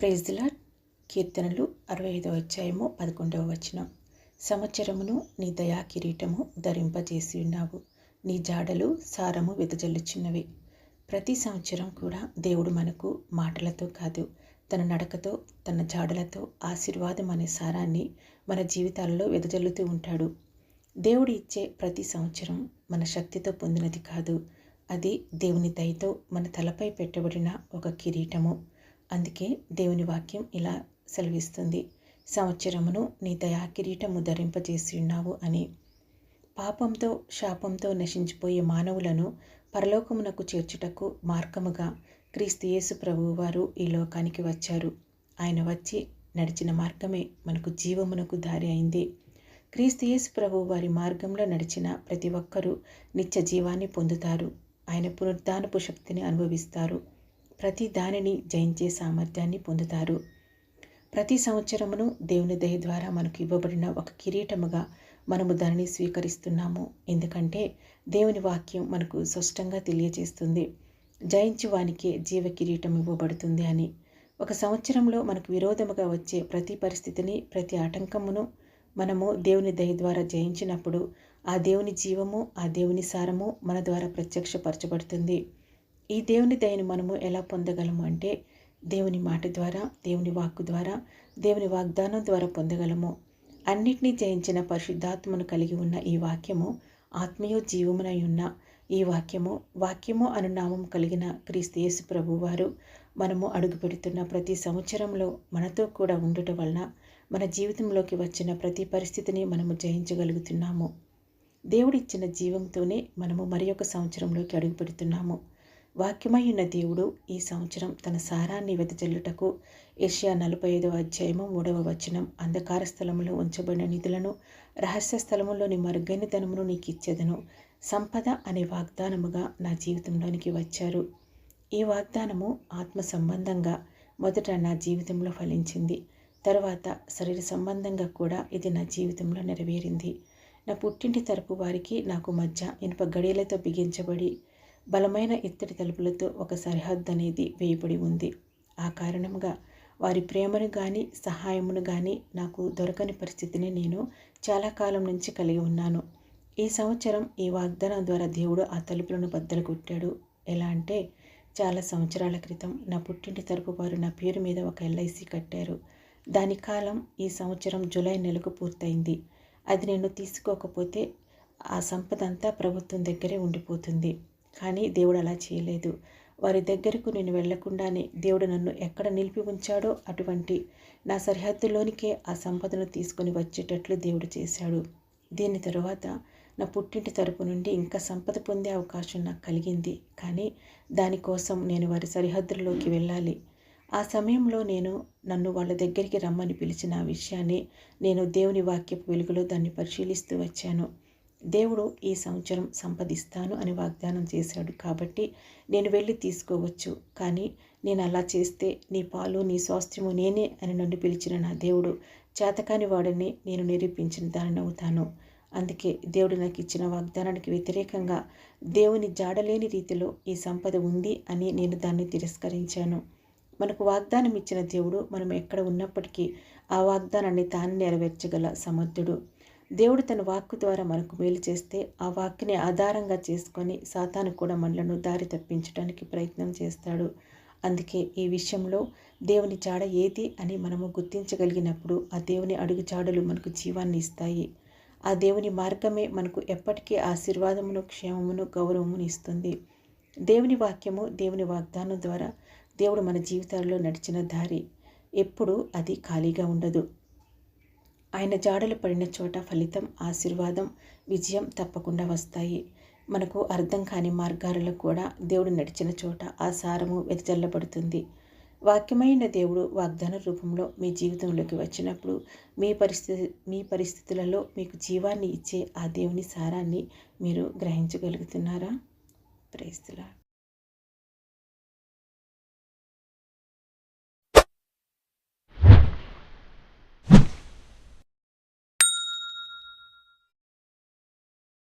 ప్రేజ్లా కీర్తనలు అరవై ఐదవ అధ్యాయము పదకొండవ వచనం. సంవత్సరమును నీ దయా కిరీటము ధరింపజేసి ఉన్నావు. నీ జాడలు సారము వెదజల్లుచున్నవి. ప్రతి సంవత్సరం కూడా దేవుడు మనకు మాటలతో కాదు తన నడకతో తన జాడలతో ఆశీర్వాదం అనే సారాన్ని మన జీవితాలలో వెదజల్లుతూ ఉంటాడు. దేవుడు ఇచ్చే ప్రతి సంవత్సరం మన శక్తితో పొందినది కాదు. అది దేవుని దయతో మన తలపై పెట్టబడిన ఒక కిరీటము. అందుకే దేవుని వాక్యం ఇలా సెలవిస్తుంది. సంవత్సరమును నీ దయాకిరీటము ధరింపజేసి ఉన్నావు అని. పాపంతో శాపంతో నశించిపోయే మానవులను పరలోకమునకు చేర్చుటకు మార్గముగా క్రీస్తు యేసు ప్రభువు వారు ఈ లోకానికి వచ్చారు. ఆయన వచ్చి నడిచిన మార్గమే మనకు జీవమునకు దారి అయింది. క్రీస్తు యేసు ప్రభువు వారి మార్గంలో నడిచిన ప్రతి ఒక్కరూ నిత్య జీవాన్ని పొందుతారు. ఆయన పునరుద్ధానపు శక్తిని అనుభవిస్తారు. ప్రతి దానిని జయించే సామర్థ్యాన్ని పొందుతారు. ప్రతి సంవత్సరమును దేవుని దయ ద్వారా మనకు ఇవ్వబడిన ఒక కిరీటముగా మనము దానిని స్వీకరిస్తున్నాము. ఎందుకంటే దేవుని వాక్యం మనకు స్పష్టంగా తెలియజేస్తుంది. జయించి వానికే జీవ కిరీటం ఇవ్వబడుతుంది అని. ఒక సంవత్సరంలో మనకు విరోధముగా వచ్చే ప్రతి పరిస్థితిని ప్రతి ఆటంకమును మనము దేవుని దయ ద్వారా జయించినప్పుడు ఆ దేవుని జీవము ఆ దేవుని సారము మన ద్వారా ప్రత్యక్షపరచబడుతుంది. ఈ దేవుని దయను మనము ఎలా పొందగలము అంటే దేవుని మాట ద్వారా దేవుని వాక్కు ద్వారా దేవుని వాగ్దానం ద్వారా పొందగలము. అన్నిటినీ జయించిన పరిశుద్ధాత్మను కలిగి ఉన్న ఈ వాక్యము ఆత్మీయ జీవమునై ఉన్న ఈ వాక్యము వాక్యము అను నామం కలిగిన క్రీస్తు ప్రభు వారు మనము అడుగుపెడుతున్న ప్రతి సంవత్సరంలో మనతో కూడా ఉండటం వలన మన జీవితంలోకి వచ్చిన ప్రతి పరిస్థితిని మనము జయించగలుగుతున్నాము. దేవుడిచ్చిన జీవంతోనే మనము మరి ఒక సంవత్సరంలోకి అడుగుపెడుతున్నాము. వాక్యమై ఉన్న దేవుడు ఈ సంవత్సరం తన సారాన్ని వెదజల్లుటకు ఏషియా నలభై ఐదవ అధ్యాయము మూడవ వచనం. అంధకార స్థలములో ఉంచబడిన నిధులను రహస్య స్థలములోని మరుగైన ధనమును నీకు ఇచ్చేదను సంపద అనే వాగ్దానముగా నా జీవితంలోనికి వచ్చారు. ఈ వాగ్దానము ఆత్మ సంబంధంగా మొదట నా జీవితంలో ఫలించింది. తర్వాత శరీర సంబంధంగా కూడా ఇది నా జీవితంలో నెరవేరింది. నా పుట్టింటి తరపు వారికి నాకు మధ్య ఇనుప గడియలతో బిగించబడి బలమైన ఇత్తడి తలుపులతో ఒక సరిహద్దు అనేది వేయబడి ఉంది. ఆ కారణంగా వారి ప్రేమను కానీ సహాయమును కానీ నాకు దొరకని పరిస్థితిని నేను చాలా కాలం నుంచి కలిగి ఉన్నాను. ఈ సంవత్సరం ఈ వాగ్దానం ద్వారా దేవుడు ఆ తలుపులను బద్దలు కొట్టాడు ఎలా అంటే చాలా సంవత్సరాల క్రితం నా పుట్టింటి తరపు వారు నా పేరు మీద ఒక ఎల్ఐసి కట్టారు. దాని కాలం ఈ సంవత్సరం జూలై నెలకు పూర్తయింది. అది నేను తీసుకోకపోతే ఆ సంపద అంతా ప్రభుత్వం దగ్గరే ఉండిపోతుంది. కానీ దేవుడు అలా చేయలేదు. వారి దగ్గరకు నేను వెళ్ళకుండానే దేవుడు నన్ను ఎక్కడ నిలిపి ఉంచాడో అటువంటి నా సరిహద్దులోనికే ఆ సంపదను తీసుకుని వచ్చేటట్లు దేవుడు చేశాడు. దీని తరువాత నా పుట్టింటి తరపు నుండి ఇంకా సంపద పొందే అవకాశం నాకు కలిగింది. కానీ దానికోసం నేను వారి సరిహద్దుల్లోకి వెళ్ళాలి. ఆ సమయంలో నేను నన్ను వాళ్ళ దగ్గరికి రమ్మని పిలిచిన విషయాన్ని నేను దేవుని వాక్యపు వెలుగులో దాన్ని పరిశీలిస్తూ వచ్చాను. దేవుడు ఈ సంవత్సరం సంపదిస్తాను అని వాగ్దానం చేశాడు కాబట్టి నేను వెళ్ళి తీసుకోవచ్చు. కానీ నేను అలా చేస్తే నీ పాలు నీ స్వాస్థ్యము నేనే అని నన్ను పిలిచిన నా దేవుడు చేతకాని వాడిని నేను నిరూపించిన దానిని అవుతాను. అందుకే దేవుడు నాకు ఇచ్చిన వాగ్దానానికి వ్యతిరేకంగా దేవుని జాడలేని రీతిలో ఈ సంపద ఉంది అని నేను దాన్ని తిరస్కరించాను. మనకు వాగ్దానం ఇచ్చిన దేవుడు మనం ఎక్కడ ఉన్నప్పటికీ ఆ వాగ్దానాన్ని తాను నెరవేర్చగల సమర్థుడు. దేవుడు తన వాక్కు ద్వారా మనకు మేలు చేస్తే ఆ వాక్ని ఆధారంగా చేసుకొని సాతాను కూడా మనలను దారి తప్పించడానికి ప్రయత్నం చేస్తాడు. అందుకే ఈ విషయంలో దేవుని చాడ ఏది అని మనము గుర్తించగలిగినప్పుడు ఆ దేవుని అడుగు జాడలు మనకు జీవాన్ని ఇస్తాయి. ఆ దేవుని మార్గమే మనకు ఎప్పటికీ ఆశీర్వాదమును క్షేమమును గౌరవమును ఇస్తుంది. దేవుని వాక్యము దేవుని వాగ్దానం ద్వారా దేవుడు మన జీవితాల్లో నడిచిన దారి. ఎప్పుడు అది ఖాళీగా ఉండదు. ఆయన జాడలు పడిన చోట ఫలితం ఆశీర్వాదం విజయం తప్పకుండా వస్తాయి. మనకు అర్థం కాని మార్గాలలో కూడా దేవుడు నడిచిన చోట ఆ సారము వెదజల్లబడుతుంది. వాక్యమైన దేవుడు వాగ్దాన రూపంలో మీ జీవితంలోకి వచ్చినప్పుడు మీ పరిస్థితి మీ పరిస్థితులలో మీకు జీవాన్ని ఇచ్చే ఆ దేవుని సారాన్ని మీరు గ్రహించగలుగుతున్నారా? ప్రేస్తులా